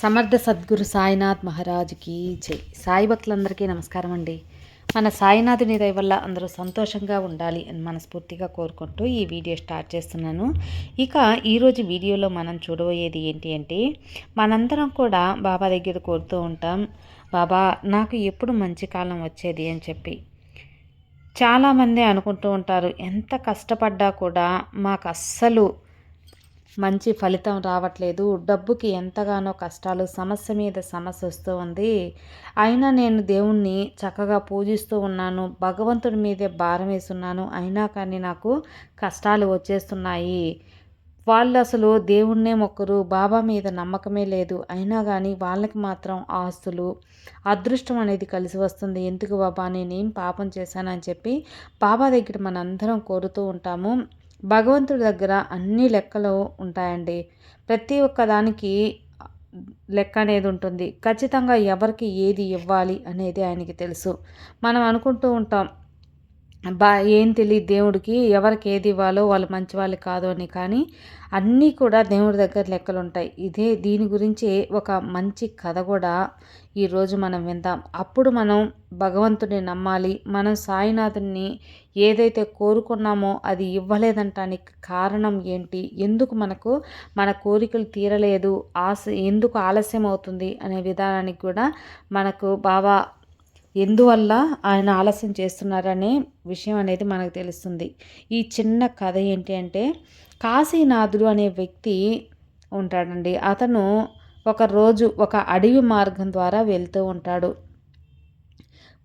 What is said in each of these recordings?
సమర్థ సద్గురు సాయినాథ్ మహారాజ్కి జై. సాయి భక్తులందరికీ నమస్కారం అండి. మన సాయినాథుని దయ వల్ల అందరూ సంతోషంగా ఉండాలి అని మనస్ఫూర్తిగా కోరుకుంటూ ఈ వీడియో స్టార్ట్ చేస్తున్నాను. ఇక ఈరోజు వీడియోలో మనం చూడబోయేది ఏంటి అంటే మనందరం కూడా బాబా దగ్గర కోరుతూ ఉంటాం బాబా నాకు ఎప్పుడు మంచి కాలం వచ్చేది అని చెప్పి. చాలామంది అనుకుంటూ ఉంటారు. ఎంత కష్టపడ్డా కూడా మాకు అస్సలు మంచి ఫలితం రావట్లేదు. డబ్బుకి ఎంతగానో కష్టాలు సమస్య మీద సమస్య వస్తూ ఉంది. అయినా నేను దేవుణ్ణి చక్కగా పూజిస్తూ ఉన్నాను. భగవంతుడి మీదే భారం వేస్తున్నాను. అయినా కానీ నాకు కష్టాలు వచ్చేస్తున్నాయి. వాళ్ళు అసలు దేవుణ్ణే మొక్కరు బాబా మీద నమ్మకమే లేదు. అయినా కానీ వాళ్ళకి మాత్రం ఆస్తులు అదృష్టం అనేది కలిసి వస్తుంది. ఎందుకు బాబా? నేనేం పాపం చేశానని చెప్పి బాబా దగ్గర మనందరం కోరుతూ ఉంటాము. భగవంతుడి దగ్గర అన్ని లెక్కలు ఉంటాయండి. ప్రతి ఒక్క దానికి లెక్క అనేది ఉంటుంది. ఖచ్చితంగా ఎవరికి ఏది ఇవ్వాలి అనేది ఆయనకి తెలుసు. మనం అనుకుంటూ ఉంటాం బా ఏం తెలియదు దేవుడికి ఎవరికి ఏది ఇవ్వాలో వాళ్ళు మంచి వాళ్ళు కాదు అని. కానీ అన్నీ కూడా దేవుడి దగ్గర లెక్కలు ఉంటాయి ఇదే దీని గురించి ఒక మంచి కథ కూడా ఈరోజు మనం విందాం. అప్పుడు మనం భగవంతుని నమ్మాలి. మనం సాయినాథుని ఏదైతే కోరుకున్నామో అది ఇవ్వలేదంటానికి కారణం ఏంటి? ఎందుకు మనకు మన కోరికలు తీరలేదు? ఆశ ఎందుకు ఆలస్యం అవుతుంది అనే విధానానికి కూడా మనకు బాబా ఎందువల్ల ఆయన ఆలస్యం చేస్తున్నారనే విషయం అనేది మనకు తెలుస్తుంది. ఈ చిన్న కథ ఏంటి అంటే కాశీనాథుడు అనే వ్యక్తి ఉంటాడండి. అతను ఒక రోజు ఒక అడవి మార్గం ద్వారా వెళ్తూ ఉంటాడు.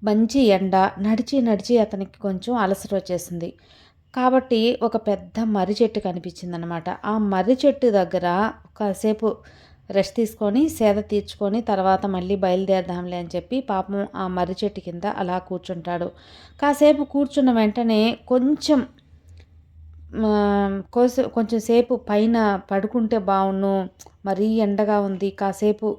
మంచి ఎండ నడిచి నడిచి అతనికి కొంచెం అలసట వచ్చేసింది. కాబట్టి ఒక పెద్ద మర్రి చెట్టు కనిపించింది అనమాట ఆ మర్రి చెట్టు దగ్గర కాసేపు రెస్ట్ తీసుకొని సేద తీర్చుకొని తర్వాత మళ్ళీ బయలుదేరదాంలే అని చెప్పి పాపం ఆ మర్రి చెట్టు కింద అలా కూర్చుంటాడు. కాసేపు కూర్చున్న వెంటనే కొంచెం కొంచెం సేపు పైన పడుకుంటే బాగుండు మరీ ఎండగా ఉంది కాసేపు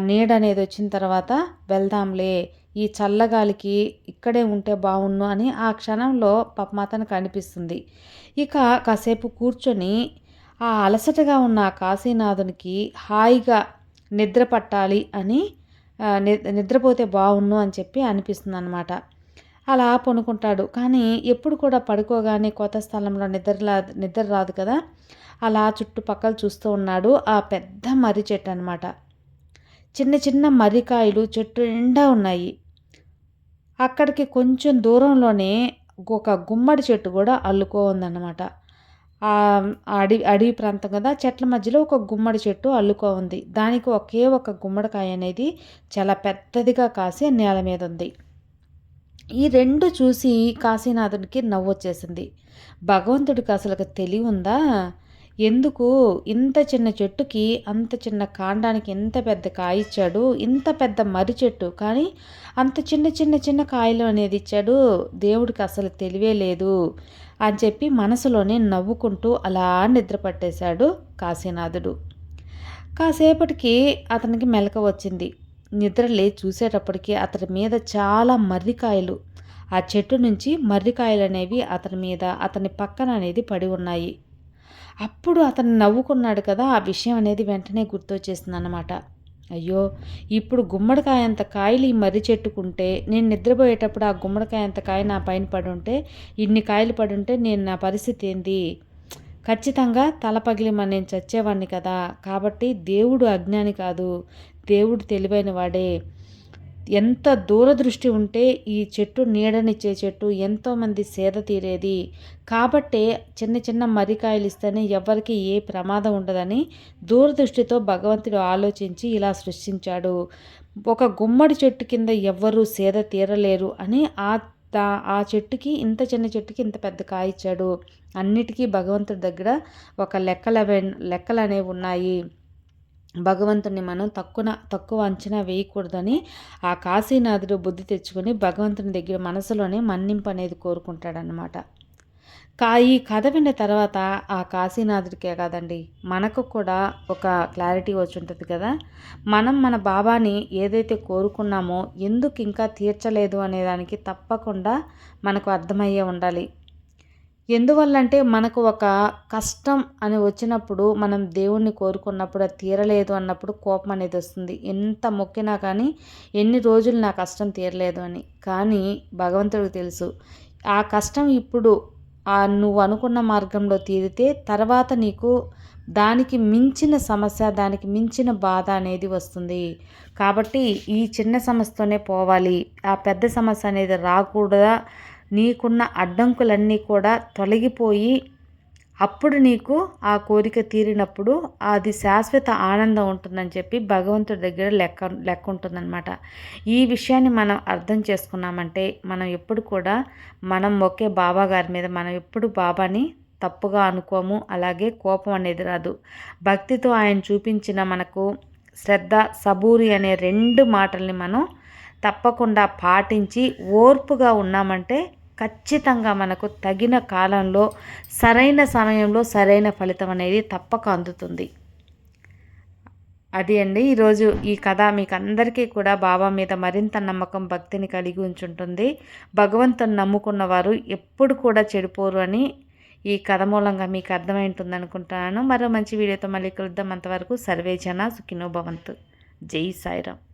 నీడ అనేది వచ్చిన తర్వాత వెళ్దాంలే ఈ చల్లగాలికి ఇక్కడే ఉంటే బాగుండు అని ఆ క్షణంలో పాపమాతను కనిపిస్తుంది ఇక కాసేపు కూర్చొని ఆ అలసటగా ఉన్న కాశీనాథునికి హాయిగా నిద్ర పట్టాలి అని నిద్రపోతే బాగుండు అని చెప్పి అనిపిస్తుంది అనమాట అలా పనుకుంటాడు. కానీ ఎప్పుడు కూడా పడుకోగానే కొత్త స్థలంలో నిద్ర నిద్ర రాదు కదా. అలా చుట్టుపక్కల చూస్తూ ఉన్నాడు ఆ పెద్ద మర్రి చెట్టు అనమాట చిన్న చిన్న మర్రికాయలు చెట్టు నిండా ఉన్నాయి. అక్కడికి కొంచెం దూరంలోనే ఒక గుమ్మడి చెట్టు కూడా అల్లుకో ఉందన్నమాట. అడవి అడవి ప్రాంతం కదా చెట్ల మధ్యలో ఒక గుమ్మడి చెట్టు అల్లుకో ఉంది. దానికి ఒకే ఒక గుమ్మడికాయ అనేది చాలా పెద్దదిగా కాసి నేల మీద ఉంది. ఈ రెండు చూసి కాశీనాథునికి నవ్వొచ్చేసింది. భగవంతుడికి అసలు తెలివి ఉందా? ఎందుకు ఇంత చిన్న చెట్టుకి అంత చిన్న కాండానికి ఎంత పెద్ద కాయ ఇచ్చాడు ఇంత పెద్ద మర్రి చెట్టు కానీ అంత చిన్న చిన్న చిన్న కాయలు అనేది ఇచ్చాడు దేవుడికి అసలు తెలివే లేదు అని చెప్పి మనసులోనే నవ్వుకుంటూ అలా నిద్ర పట్టేశాడు కాశీనాథుడు. కాసేపటికి అతనికి మెలక వచ్చింది. నిద్రలే చూసేటప్పటికి అతని మీద చాలా మర్రికాయలు ఆ చెట్టు నుంచి మర్రికాయలు అనేవి అతని మీద అతని పక్కన అనేది పడి ఉన్నాయి. అప్పుడు అతను నవ్వుకున్నాడు కదా ఆ విషయం అనేది వెంటనే గుర్తొచ్చేసింది అనమాట అయ్యో ఇప్పుడు గుమ్మడికాయ అంత కాయలు ఈ మర్రి చెట్టుకుంటే నేను నిద్రపోయేటప్పుడు ఆ గుమ్మడికాయ అంత కాయ నా పైన పడి ఉంటే ఇన్ని కాయలు పడి ఉంటే నేను నా పరిస్థితి ఏంది? ఖచ్చితంగా తల పగిలి మన నేను చచ్చేవాడిని కదా కాబట్టి దేవుడు అజ్ఞాని కాదు దేవుడు తెలివైన వాడే. ఎంత దూరదృష్టి ఉంటే ఈ చెట్టు నీడనిచ్చే చెట్టు ఎంతోమంది సేద తీరేది. కాబట్టే చిన్న చిన్న మరికాయలు ఇస్తేనే ఎవరికి ఏ ప్రమాదం ఉండదని దూరదృష్టితో భగవంతుడు ఆలోచించి ఇలా సృష్టించాడు. ఒక గుమ్మడి చెట్టు కింద ఎవ్వరూ సేద తీరలేరు అని ఆ ఆ చెట్టుకి ఇంత చిన్న చెట్టుకి ఇంత పెద్ద కాయ ఇచ్చాడు. అన్నిటికీ భగవంతుడి దగ్గర ఒక లెక్కల లెక్కలు అనేవి ఉన్నాయి. భగవంతుని మనం తక్కువ తక్కువ అంచనా వేయకూడదని ఆ కాశీనాథుడు బుద్ధి తెచ్చుకొని భగవంతుని దగ్గర మనసులోనే మన్నింపు అనేది కోరుకుంటాడనమాట కా ఈ కథ విన్న తర్వాత ఆ కాశీనాథుడికే కాదండి మనకు కూడా ఒక క్లారిటీ వచ్చి ఉంటుంది కదా. మనం మన బాబాని ఏదైతే కోరుకున్నామో ఎందుకు ఇంకా తీర్చలేదు అనే దానికి తప్పకుండా మనకు అర్థమయ్యే ఉండాలి. ఎందువల్లంటే మనకు ఒక కష్టం అని వచ్చినప్పుడు మనం దేవుణ్ణి కోరుకున్నప్పుడు అది తీరలేదు అన్నప్పుడు కోపం అనేది వస్తుంది. ఎంత మొక్కినా కానీ ఎన్ని రోజులు నా కష్టం తీరలేదు అని. కానీ భగవంతుడికి తెలుసు ఆ కష్టం ఇప్పుడు ఆ నువ్వు అనుకున్న మార్గంలో తీరితే తర్వాత నీకు దానికి మించిన సమస్య దానికి మించిన బాధ అనేది వస్తుంది. కాబట్టి ఈ చిన్న సమస్యతోనే పోవాలి. ఆ పెద్ద సమస్య అనేది రాకూడదా? నీకున్న అడ్డంకులన్నీ కూడా తొలగిపోయి అప్పుడు నీకు ఆ కోరిక తీరినప్పుడు అది శాశ్వత ఆనందం ఉంటుందని చెప్పి భగవంతుడి దగ్గర లెక్క లెక్క ఉంటుందన్నమాట ఈ విషయాన్ని మనం అర్థం చేసుకున్నామంటే మనం ఎప్పుడు కూడా మనం ఒకే బాబా గారి మీద మనం ఎప్పుడు బాబాని తప్పుగా అనుకోము అలాగే కోపం అనేది రాదు. భక్తితో ఆయన చూపించిన మనకు శ్రద్ధ సబూరి అనే రెండు మాటల్ని మనం తప్పకుండా పాటించి ఓర్పుగా ఉన్నామంటే ఖచ్చితంగా మనకు తగిన కాలంలో సరైన సమయంలో సరైన ఫలితం అనేది తప్పక అందుతుంది. అది అండి. ఈరోజు ఈ కథ మీకు అందరికీ కూడా బాబా మీద మరింత నమ్మకం భక్తిని కలిగి ఉంచుంటుంది. భగవంతుని నమ్ముకున్న వారు ఎప్పుడు కూడా చెడిపోరు అని ఈ కథ మూలంగా మీకు అర్థమై ఉంటుంది అనుకుంటున్నాను మరో మంచి వీడియోతో మళ్ళీ కలుద్దాం. అంతవరకు సర్వేజన సుఖినో భవంతు. జై సాయిరామ్.